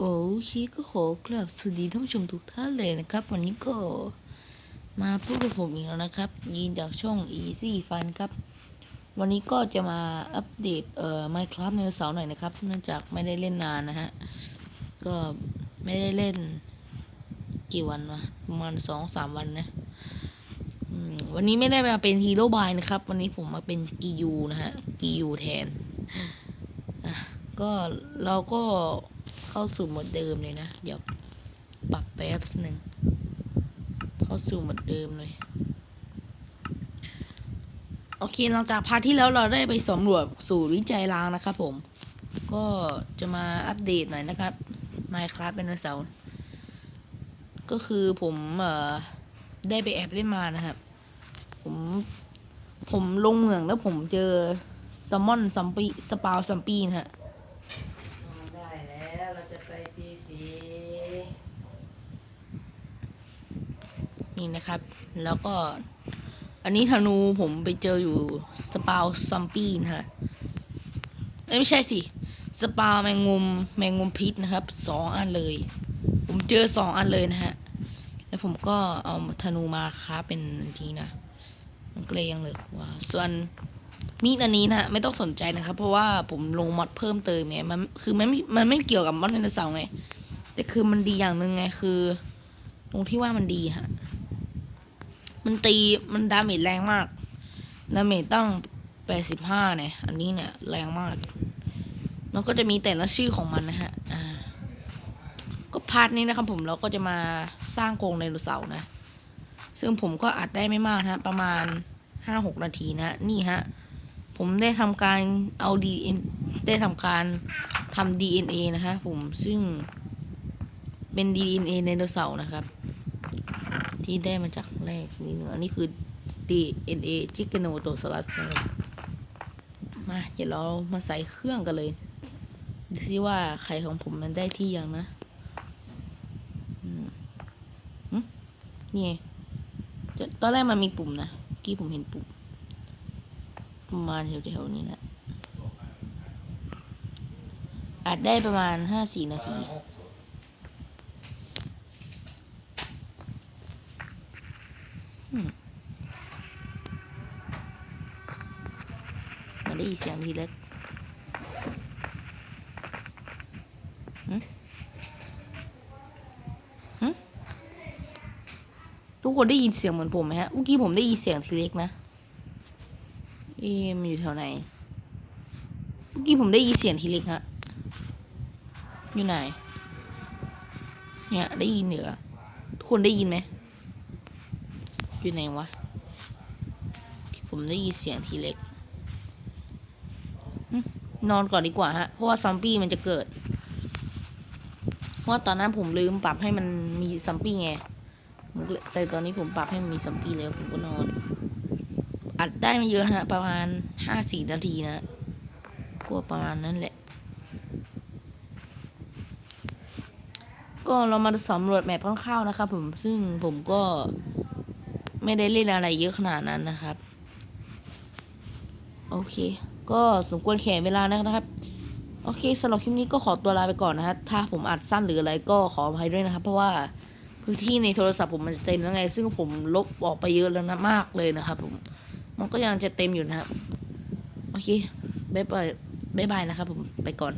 โอ้ชีก็ขอกราบสวัสดีท่านผู้ชมทุกท่านเลยนะครับ วันนี้ก็มาพบกับผมอีกแล้วนะครับ ยินจากช่อง Easy Fun ครับ วันนี้ก็จะมาอัปเดตเอ่อ Minecraft ในเสาร์หน่อยนะครับ เนื่องจากไม่ได้เล่นนานนะฮะ ก็ไม่ได้เล่นกี่วันวะประมาณสองสามวันนะวันนี้ไม่ได้มาเป็นฮีโร่บายนะครับ วันนี้ผมมาเป็นกียูนะฮะกียูแทนก็เราก็ เข้าสู่โหมดเดิมเลยนะ เดี๋ยวปรับแป๊บหนึ่ง เข้าสู่โหมดเดิมเลย โอเคหลังจากพาร์ทที่แล้วเราได้ไปสำรวจสู่วิจัยล้างนะครับผม ก็จะมาอัปเดตหน่อยนะครับ Minecraft เป็นวันเสาร์ก็คือผมเอ่อได้ไปแอบเล่นมานะครับ ผมผมลงเหมืองแล้วผมเจอแซลมอนซัมปีสปาวซัมปีนะฮะ ได้แล้วเราจะไปตีสี นี่นะครับ แล้วก็ อันนี้ธนูผมไปเจออยู่สปาวซัมปีนะฮะเอ้ยไม่ใช่สิสปาวแมงมุมแมงมุมพิษนะครับสองอันเลย ผมเจอสองอันเลยนะฮะ แล้วผมก็เอาธนูมาค้าเป็นทีนะ มันก็เลยยังเลือว่าส่วนมีดอันนี้นะฮะไม่ต้องสนใจนะครับ เพราะว่าผมลงมอดเพิ่มเติมไงมันคือมันไม่มันไม่เกี่ยวกับมอดไดโนเสาไงแต่คือมันดีอย่างหนึ่งไงคือ ตรงที่ว่ามันดีฮะ มันตีมันดาเมจแรงมากดาเมจตั้งแปดสิบห้าเนี่ย อันนี้เนี่ยแรงมาก มันก็จะมีแต่ละชื่อของมันนะฮะก็พาร์ทนี้นะครับผมเราก็จะมาสร้างโกรงไดโนเสาร์นะ ซึ่งผมก็อัดได้ไม่มากนะประมาณห้าหกนาทีนะ นี่ฮะ ผมได้ทำการเอาดีได้ทำการทำ DNA นะฮะผมซึ่งเป็น DNA ไดโนเสาร์นะครับ ที่ได้มาจากแรกนี่เนื้อนนี้คือ DNA จิกโนโตสลัสมาเดี๋ยวเรามาใส่เครื่องกันเลยดูซิว่าไข่ของผมมันได้ที่ยังนะนี่ไงตอนแรกมันมีปุ่มนะกี้ผมเห็นปุ่มประมาณแถวๆนี้แหละอัดได้ประมาณห้าสี่นาที ได้ยินเสียงทีเล็กหึหึทุกคนได้ยินเสียงเหมือนผมไหมฮะ เมื่อกี้ผมได้ยินเสียงทีเล็กนะเอ๊ะมันอยู่แถวไหน เมื่อกี้ผมได้ยินเสียงทีเล็กฮะ อยู่ไหน เนี่ยได้ยินเหนือทุกคนได้ยินไหม อยู่ไหนวะ ผมได้ยินเสียงทีเล็ก นอนก่อนดีกว่าฮะ เพราะว่าซอมบี้มันจะเกิด เพราะว่าตอนนั้นผมลืมปรับให้มันมีซอมบี้ไง แต่ตอนนี้ผมปรับให้มันมีซอมบี้แล้วผมก็นอน อัดได้ไม่เยอะฮะ ประมาณห้าสี่นาทีนะก็ประมาณนั้นแหละ ก็เรามาสำรวจแมปคร่าวๆนะครับผม ซึ่งผมก็ไม่ได้เล่นอะไรเยอะขนาดนั้นนะครับ โอเค ก็สมควรแข่เวลาแล้วนะครับ โอเคสำหรับคลิปนี้ก็ขอตัวลาไปก่อนนะฮะถ้าผมอัดสั้นหรืออะไรก็ขออภัยด้วยนะครับ เพราะว่าพื้นที่ในโทรศัพท์ผมมันจะเต็มแล้วไง ซึ่งผมลบออกไปเยอะแล้วนะมากเลยนะครับผมมันก็ยังจะเต็มอยู่นะครับโอเคบ๊ายบายบ๊ายบายนะครับผมไปก่อน